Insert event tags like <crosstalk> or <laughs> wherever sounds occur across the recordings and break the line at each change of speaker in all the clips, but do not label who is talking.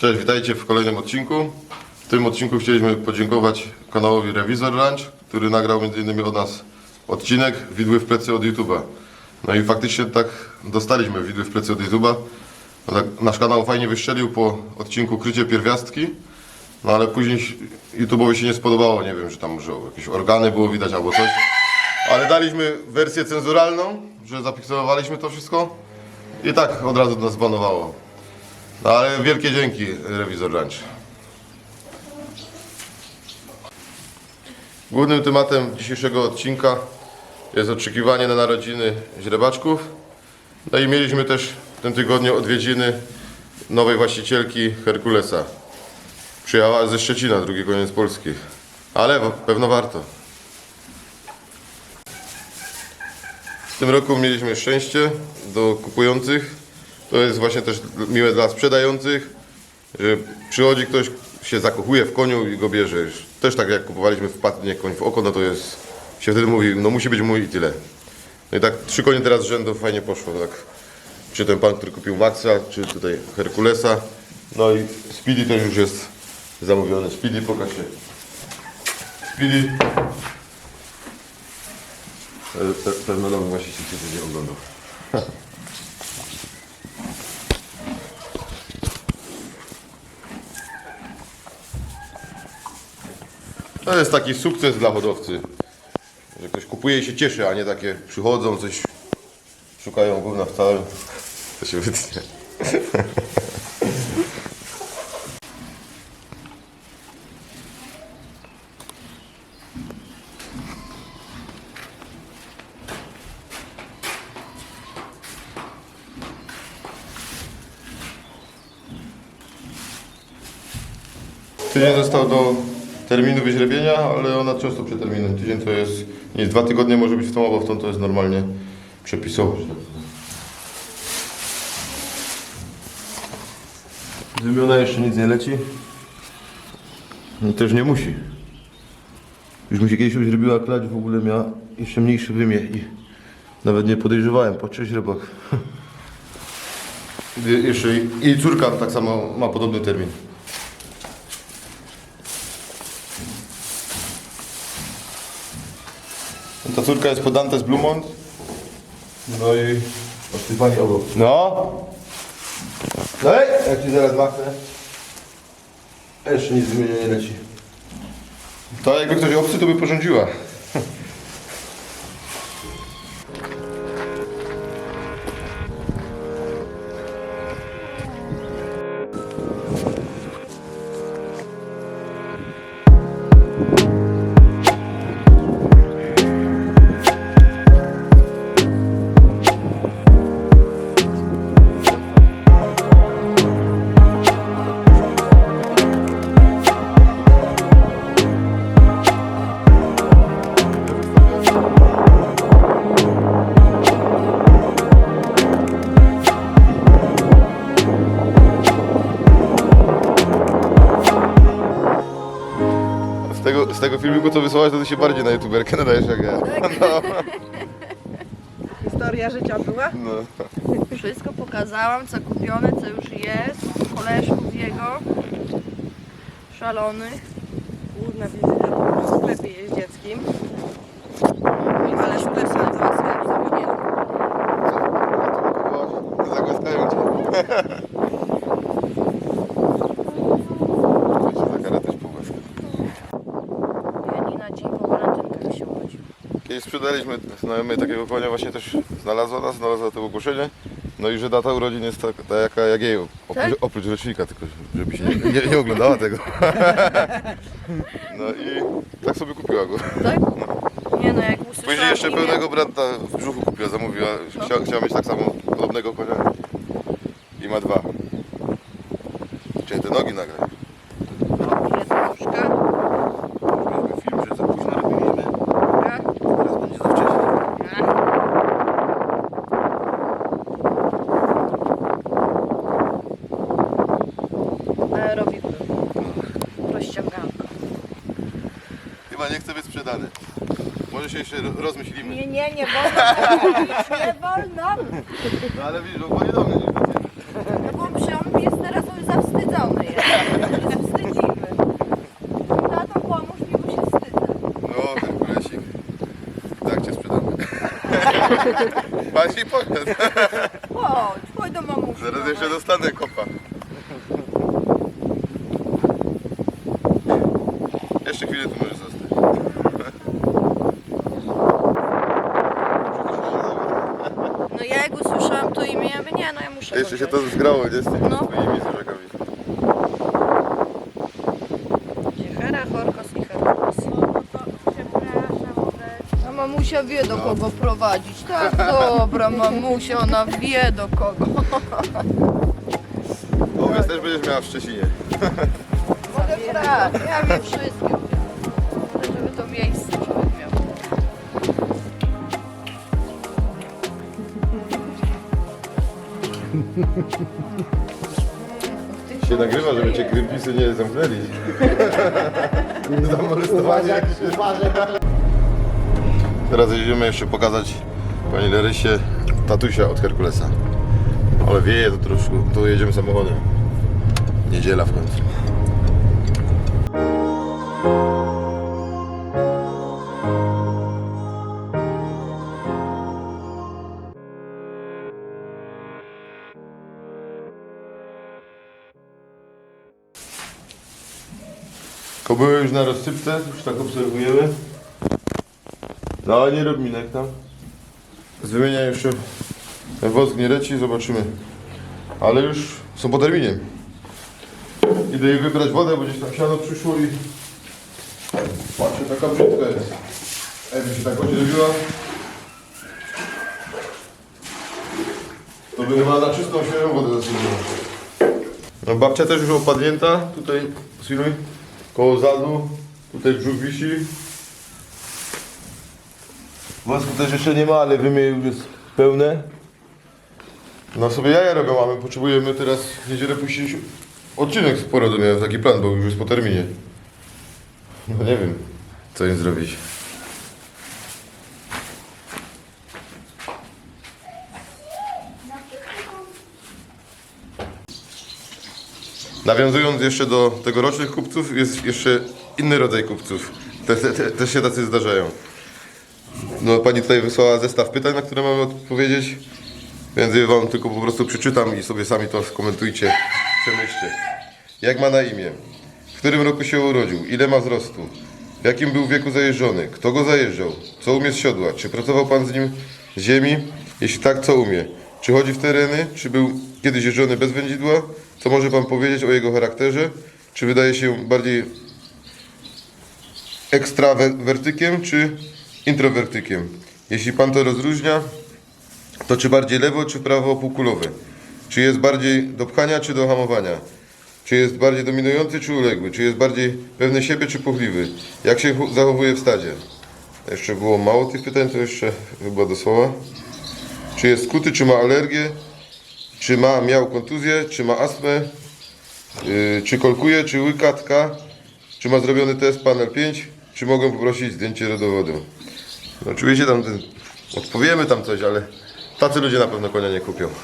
Cześć, witajcie w kolejnym odcinku. W tym odcinku chcieliśmy podziękować kanałowi Rewizor Ranch, który nagrał m.in. od nas odcinek Widły w plecy od YouTube'a. No i faktycznie tak dostaliśmy widły w plecy od YouTube'a. No tak, nasz kanał fajnie wystrzelił po odcinku Krycie Pierwiastki, no ale później YouTube'owi się nie spodobało, nie wiem, że tam może jakieś organy było widać albo coś. Ale daliśmy wersję cenzuralną, że zapiksowaliśmy to wszystko i tak od razu nas zbanowało. No ale wielkie dzięki, Rewizor Ranch. Głównym tematem dzisiejszego odcinka jest oczekiwanie na narodziny źrebaczków. No i mieliśmy też w tym tygodniu odwiedziny nowej właścicielki Herkulesa. Przyjechała ze Szczecina, drugi koniec Polski. Ale pewno warto. W tym roku mieliśmy szczęście do kupujących. To jest właśnie też miłe dla sprzedających, że przychodzi ktoś, się zakochuje w koniu i go bierze. Też tak jak kupowaliśmy wpadnie koń w oko, no to jest, się wtedy mówi, no musi być mój i tyle. No i tak trzy konie teraz z rzędu fajnie poszło, tak. Czy ten pan, który kupił Maxa, czy tutaj Herkulesa. No i Speedy też już jest zamówiony. Speedy, pokaż się. Speedy. Pe- pe- Pewno nowy właściciel się będzie oglądał. To jest taki sukces dla hodowcy. Że ktoś kupuje i się cieszy, a nie takie przychodzą, coś szukają gówna w całym. To się wytnie. Tydzień został do terminu wyźrebienia, ale ona często przed terminem. Tydzień to jest, nie, dwa tygodnie może być w tą, albo w tą to jest normalnie przepisowo. że tak powiem. Jeszcze nic nie leci. No też nie musi. Już mi się kiedyś uźrebiła klacz, w ogóle miała jeszcze mniejszy wymiar i nawet nie podejrzewałem, patrzę źrebak. I- Jeszcze i- i córka tak samo ma podobny termin. Ta córka jest podanta z Blumont. No i osypanie obok. No! No i jak ci zaraz machnę. Jeszcze nic z imienia nie leci. To jakby ktoś obcy, to by porządziła. Filmiku co wysłałaś, to ty się bardziej na youtuberkę nadajesz jak ja. No,
Historia życia była.
no.
Wszystko pokazałam, co kupione, co już jest. Koleżków jego. Szalonych.
Główna wizyta w sklepie jeździeckim. Ale spersonalizowane sklep zapomnieli.
Zagłaskają cię. Jeszcze za karę też pogłaska.
Janina dzień po walentynkach się urodził.
Sprzedaliśmy znajomej takiego konia, właśnie też znalazła nas, znalazła to ogłoszenie. No i że data urodzin jest taka, ta jaka jak jej, oprócz,
Tak?
oprócz rocznika, tylko żeby się nie, nie, nie oglądała tego. No i tak sobie kupiła go.
Tak? Nie no, jak usłyszałam
Później jeszcze
imię-
pełnego brata w brzuchu kupiła, zamówiła. Chciała, chciała mieć tak samo podobnego konia. I ma dwa. Chciałem te nogi nagrać.
robiłbym rozciąganką.
Chyba nie chce być sprzedany. Może się jeszcze rozmyślimy.
Nie, nie, nie wolno. nie wolno.
No ale widzisz, on nie do mnie.
No bo on jest teraz już zawstydzony. Jest.
Zawstydzimy. No pomóż mi, bo się. No, ten kulesik.
Tak cię sprzedamy. Patrz i powiedz. Chodź, do mamusi. Zaraz jeszcze dostanę
kopa. Się to zgrało, nie? Z tymi
No.
twoimi zwierzakami.
Ciechera, chorkos i herkos.
A mamusia wie do kogo prowadzić. Tak, dobra mamusia, ona wie do kogo.
Owiec też będziesz miała w Szczecinie.
Mogę brać, ja wiem wszystkie. Żeby to miejsce
Się nagrywa, żeby cię krympisy nie zamknęli. <laughs> Się... Teraz jedziemy jeszcze pokazać pani Lerysie tatusia od Herkulesa. Ale wieje to troszkę, to jedziemy samochodem. Niedziela w końcu. Kobyły już na rozsypce, już tak obserwujemy. No nie rób minek tam. Wymieniam jeszcze wosk nie leci, zobaczymy. Ale już są po terminie. Idę jej wybrać wodę, bo gdzieś tam siano przyszło i... Patrzcie, taka brzydka jest. Ewi się tak odziewiła. To by chyba na czystą świeżą wodę zasypiła. No babcia też już opadnięta, tutaj, posłuchaj, koło zadu, tutaj brzuch wisi. Wosku też jeszcze nie ma, ale wymie już jest pełne. No sobie jaja robią, a my potrzebujemy teraz w niedzielę puścić odcinek z porodu, miałem taki plan, bo już jest po terminie. No nie wiem, co im zrobić. Nawiązując jeszcze do tegorocznych kupców, jest jeszcze inny rodzaj kupców. Te, te, te, też się tacy zdarzają. No, pani tutaj wysłała zestaw pytań, na które mamy odpowiedzieć, więc je wam tylko po prostu przeczytam i sobie sami to skomentujcie, przemyślcie. Jak ma na imię? W którym roku się urodził? Ile ma wzrostu? W jakim był wieku zajeżdżony? Kto go zajeżdżał? Co umie z siodła? Czy pracował pan z nim ziemi? Jeśli tak, co umie? Czy chodzi w tereny? Czy był kiedyś jeżdżony bez wędzidła? Co może pan powiedzieć o jego charakterze? Czy wydaje się bardziej ekstrawertykiem czy introwertykiem? Jeśli pan to rozróżnia, to czy bardziej lewo czy prawo półkulowe? Czy jest bardziej do pchania czy do hamowania? Czy jest bardziej dominujący czy uległy? Czy jest bardziej pewny siebie czy puchliwy? Jak się zachowuje w stadzie? Jeszcze było mało tych pytań, to jeszcze chyba do słowa. Czy jest skuty, czy ma alergię? Czy ma, miał kontuzję, czy ma astmę? Yy, czy kolkuje, czy łyka, tka? Czy ma zrobiony test panel 5? Czy mogę poprosić zdjęcie rodowodu? No, oczywiście tam ten, odpowiemy tam coś, ale tacy ludzie na pewno konia nie kupią. <laughs>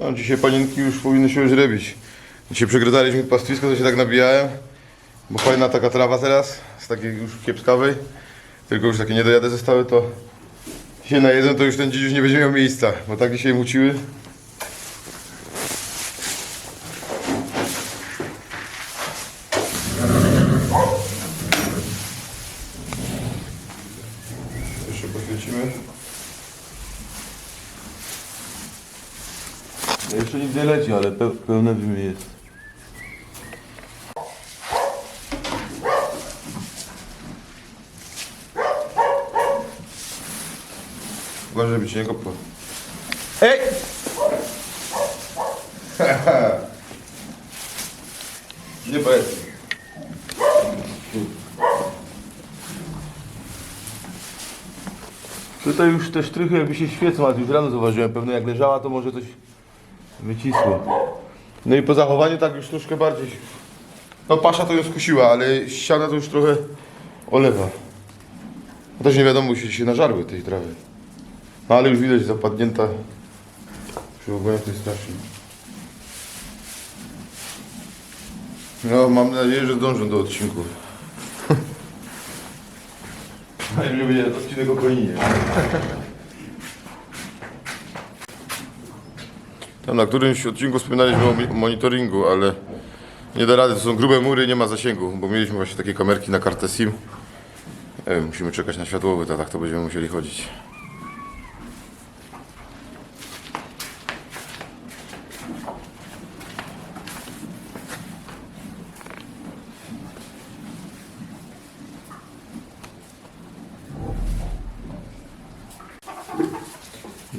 No, dzisiaj panienki już powinny się już rebić. Dzisiaj przegryzaliśmy pastwisko, to się tak nabijałem. Bo fajna taka trawa teraz, z takiej już kiepskawej. Tylko już takie niedojady zostały, to się najedzą, to już ten dziś nie będzie miał miejsca. Bo tak dzisiaj muciły. Jeszcze poświecimy. No Jeszcze nic nie leci, ale pe pełne dymy jest. Nie kopło. Ej! <laughs> nie powiedz. Tutaj już te sztrychy jakby się świecą, ale już rano zauważyłem. Pewnie jak leżała, to może coś wycisło. No i po zachowaniu tak już troszkę bardziej. No pasza to ją skusiła, ale ściana to już trochę olewa. Też nie wiadomo, jeśli się nażarły tej trawy. No ale już widać zapadnięta. Przy ogóle to jest strasznie. No mam nadzieję, że dążą do odcinków. <laughs> Fajnie, będzie odcinek o koninie. Tam na którymś odcinku wspominaliśmy o mi- monitoringu, ale nie da rady, to są grube mury, nie ma zasięgu, bo mieliśmy właśnie takie kamerki na kartę SIM. E, musimy czekać na światłowy, to tak to będziemy musieli chodzić.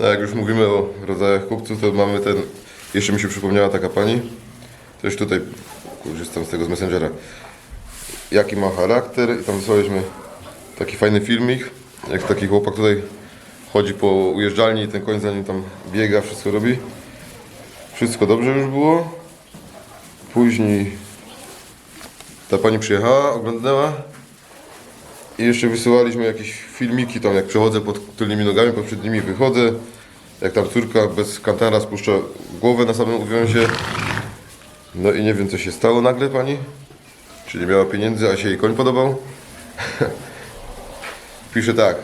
No jak już mówimy o rodzajach kupców, to mamy ten, jeszcze mi się przypomniała taka pani, też tutaj korzystam z tego z Messengera, jaki ma charakter i tam wysłaliśmy taki fajny filmik, jak taki chłopak tutaj chodzi po ujeżdżalni i ten koń za nim tam biega, wszystko robi. Wszystko dobrze już było. Później ta pani przyjechała, oglądnęła i jeszcze wysyłaliśmy jakieś filmiki tam jak przechodzę pod tylnymi nogami, pod przednimi wychodzę. Jak tam córka bez kantara spuszcza głowę na samym uwiązie. No i nie wiem co się stało nagle pani. Czy nie miała pieniędzy, a się jej koń podobał? <laughs> Pisze tak.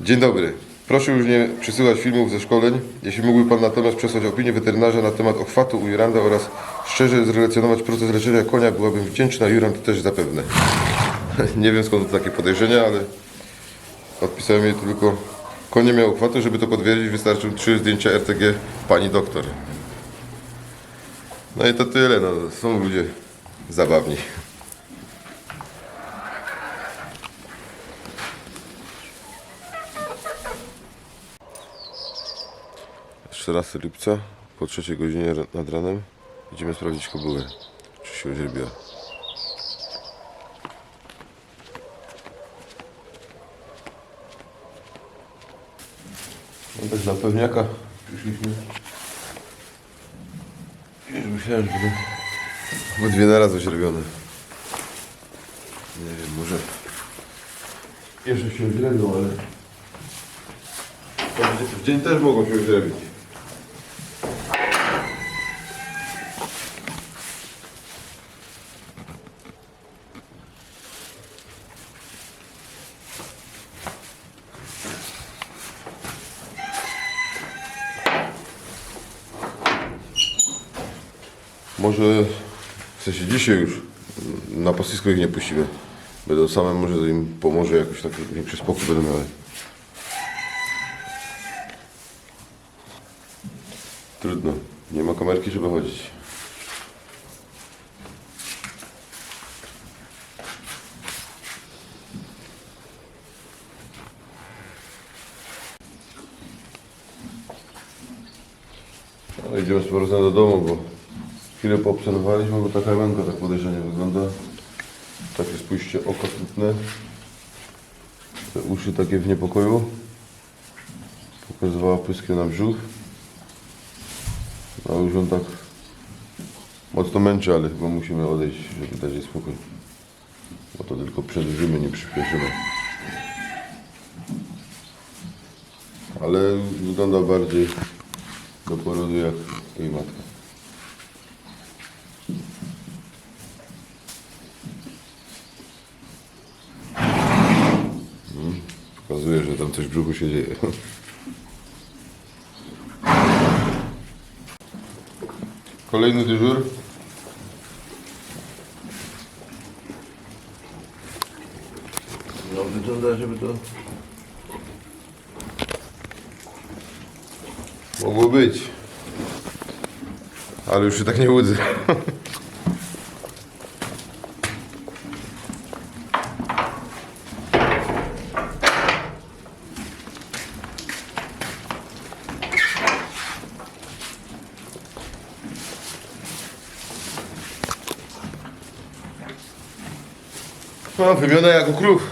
Dzień dobry. Proszę już nie przysyłać filmów ze szkoleń. Jeśli mógłby Pan natomiast przesłać opinię weterynarza na temat ochwatu u Juranda oraz szczerze zrelacjonować proces leczenia konia, byłabym wdzięczna. Jurand też zapewne. <laughs> nie wiem skąd to takie podejrzenia, ale odpisałem jej tylko koń nie miał ochwatu, żeby to potwierdzić wystarczą trzy zdjęcia RTG pani doktor. No i to tyle, no są ludzie zabawni. 14 lipca po trzeciej godzinie nad ranem idziemy sprawdzić kobyłę, czy się oźrebiła. No tak na pewniaka przyszliśmy. Już myślałem, że będą chyba dwie na raz oźrebione. Nie wiem, może jeszcze się oźrebią, ale w dzień też mogą się oźrebić. Może w sensie dzisiaj już na pastwisko ich nie puścimy. Będą same, może im pomoże jakoś taki większy spokój będą miały. Trudno. Nie ma kamerki, żeby chodzić. No, idziemy z powrotem do domu, bo chwilę poobserwowaliśmy, bo taka ręka tak podejrzanie wygląda. Takie spójrzcie oko smutne. Te uszy takie w niepokoju. Pokazywała pyskiem na brzuch. No już on tak mocno męczy, ale chyba musimy odejść, żeby dać jej spokój. Bo to tylko przedłużymy, nie przyspieszymy. Ale wygląda bardziej do porodu jak jej matka. Tam coś w brzuchu się dzieje. Kolejny dyżur. No wygląda, żeby to mogło być. Ale już się tak nie łudzę. <laughs> No, wymiona jak u krów.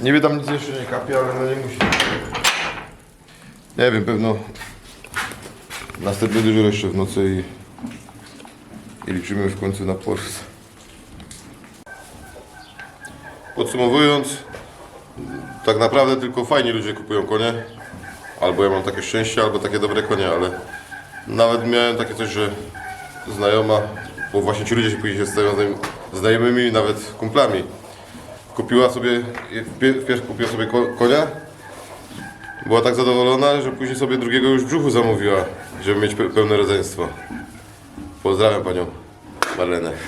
Niby tam nic jeszcze nie kapie, ale no nie musi. Nie wiem, pewno następny dyżur jeszcze w nocy i, i liczymy w końcu na pors. Podsumowując, tak naprawdę tylko fajni ludzie kupują konie. Albo ja mam takie szczęście, albo takie dobre konie, ale nawet miałem takie coś, że znajoma, bo właśnie ci ludzie się później stają znajomymi, nawet kumplami. kupiła sobie, wpie- wpierw kupiła sobie ko- konia. Była tak zadowolona, że później sobie drugiego już w brzuchu zamówiła, żeby mieć pe- pełne rodzeństwo. Pozdrawiam panią Marlenę. <laughs>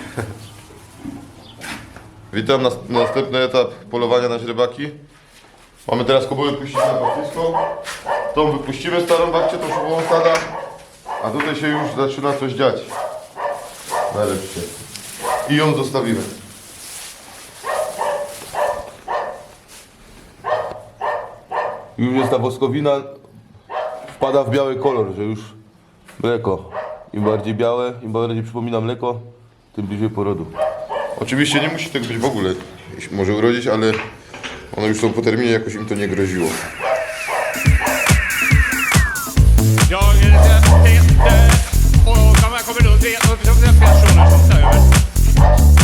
Witam, nas- następny etap polowania na źrebaki. Mamy teraz kobułę puścić na pastwisko. Tą wypuścimy starą bakcię, tą szybową stada. A tutaj się już zaczyna coś dziać. Nareszcie. I ją zostawimy. Już jest ta woskowina, wpada w biały kolor, że już mleko. Im bardziej białe, im bardziej przypomina mleko, tym bliżej porodu. Oczywiście nie musi tego być w ogóle. Może urodzić, ale one już są po terminie, jakoś im to nie groziło.
Jag är inte och man kommer då är personer som tar över. Bye.